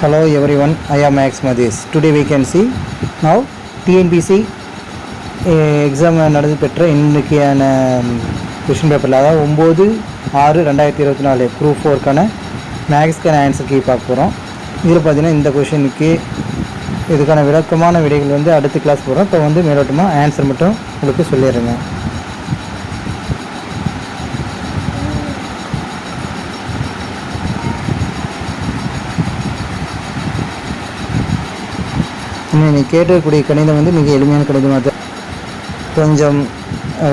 Hello everyone, I am Max Madis. Today we can see now TNPC exam eh, நடந்து பெற்ற இன்றைக்கியான question பேப்பரில் அதாவது ஒம்பது ஆறு ரெண்டாயிரத்தி இருபத்தி நாலு ப்ரூஃப் ஃபோருக்கான மேக்ஸ்க்கான ஆன்சர் கீ பார்க்க போகிறோம் இதில் பார்த்தீங்கன்னா இந்த கொஷினுக்கு இதுக்கான விளக்கமான விடைகள் வந்து அடுத்த கிளாஸ் போகிறோம் இப்போ வந்து மேலோட்டமாக ஆன்சர் மட்டும் உங்களுக்கு சொல்லிடுறேங்க. இன்னும் நீ கேட்கக்கூடிய கணிதம் வந்து மிக எளிமையான கணிதமாக தான் கொஞ்சம்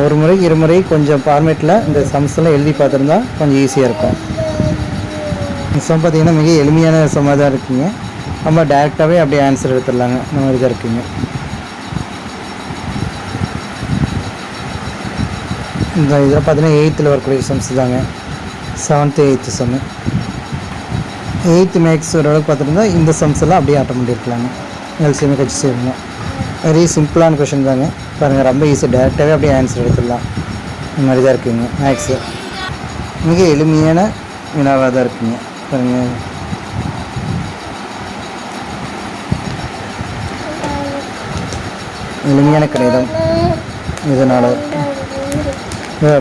ஒரு முறை இருமுறை கொஞ்சம் ஃபார்மேட்டில் இந்த சம்ஸ்லாம் எழுதி பார்த்துருந்தா கொஞ்சம் ஈஸியாக இருக்கும். சம் பார்த்தீங்கன்னா மிக எளிமையான சம்மாக தான் இருக்குங்க. நம்ம டேரெக்டாகவே அப்படியே ஆன்சர் எடுத்துடலாங்க. இந்த மாதிரி தான் இருக்குங்க. இந்த இதில் பார்த்தீங்கன்னா எயித்தில் வரக்கூடிய சம்ஸ் தாங்க. Seventh eighth sum eighth maths ஓரளவுக்கு பார்த்துருந்தா இந்த சம்ஸ் எல்லாம் அப்படியே ஆட்டம் பண்ணியிருக்கலாங்க. எல்சிஎம்ஏ கட்சி செய்யுங்க வெரி சிம்பிளான கொஷின் தாங்க. பாருங்கள் ரொம்ப ஈஸி டேரெக்டாகவே அப்படியே ஆன்சர் எடுத்துடலாம். இந்த மாதிரி தான் இருக்குங்க மேக்ஸு மிக எளிமையான வினாவாக தான் இருக்குங்க. பாருங்கள் எளிமையான கணிதம் இதனால்.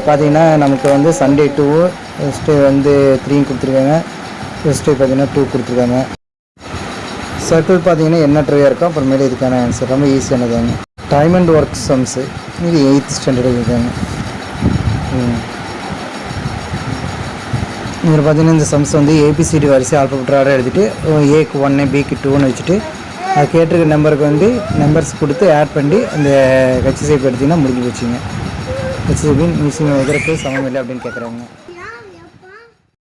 பார்த்தீங்கன்னா நமக்கு வந்து சண்டே டூ ஃபஸ்ட்டு வந்து த்ரீ கொடுத்துருக்காங்க. ஃபஸ்ட்டு பார்த்தீங்கன்னா டூ கொடுத்துருக்காங்க. சர்க்கிள் பார்த்தீங்கன்னா என்ன எண்ணற்றவையாக இருக்கும் அப்புறமேலே இதுக்கான ஆன்சர் ரொம்ப ஈஸியானதாங்க டைமண்ட் ஒர்க் சம்ஸு இது எயித் ஸ்டாண்டர்டு இருக்காங்க இதில் பார்த்தீங்கன்னா இந்த சம்ஸ் வந்து ஏபிசிடி வரிசை ஆல்பபெட்டராக எழுதிட்டு ஏக்கு ஒன்று பிக்கு டூன்னு வச்சுட்டு அது கேட்டிருக்க நம்பருக்கு வந்து நம்பர்ஸ் கொடுத்து ஆட் பண்ணி அந்த கட்சி எடுத்திங்கன்னா முடிஞ்சு போச்சுங்க. ஹெச்டிபின் மிஷின் வைக்கிறதுக்கு சமம் இல்லை அப்படின்னு கேட்குறாங்க.